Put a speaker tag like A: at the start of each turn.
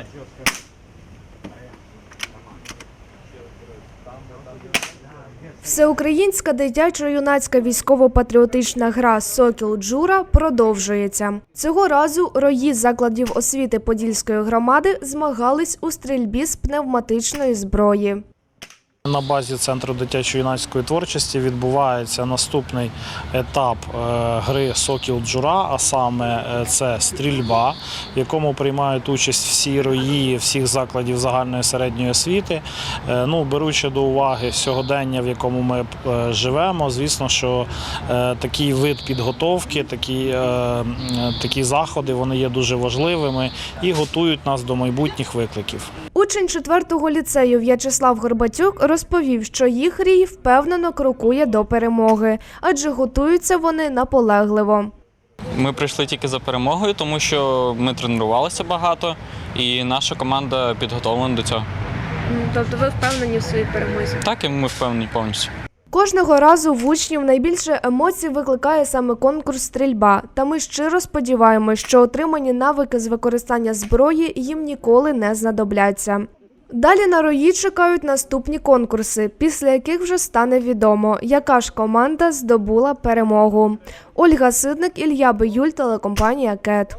A: Давай.
B: Всеукраїнська дитячо-юнацька військово-патріотична гра Сокіл Джура продовжується. Цього разу рої закладів освіти Подільської громади змагались у стрільбі з пневматичної зброї.
C: На базі центру дитячо-юнацької творчості відбувається наступний етап е, гри Сокіл Джура, а саме е, це стрільба, в якому приймають участь всі рої всіх закладів загальної середньої освіти. Е, Ну, беручи до уваги сьогодення, в якому ми живемо, звісно, що такий вид підготовки, такі, такі заходи вони є дуже важливими і готують нас до майбутніх викликів.
B: Учень 4-го ліцею В'ячеслав Горбатюк розповів, що їх рій впевнено крокує до перемоги, адже готуються вони наполегливо.
D: Ми прийшли тільки за перемогою, тому що ми тренувалися багато, і наша команда підготовлена до цього.
B: Тобто ви впевнені в своїй перемозі?
D: Так, і ми впевнені повністю.
B: Кожного разу в учнів найбільше емоцій викликає саме конкурс стрільба. Та ми щиро сподіваємось, що отримані навики з використання зброї їм ніколи не знадобляться. Далі на рої чекають наступні конкурси, після яких вже стане відомо, яка ж команда здобула перемогу. Ольга Сидник, Ілья Биюль, телекомпанія Кет.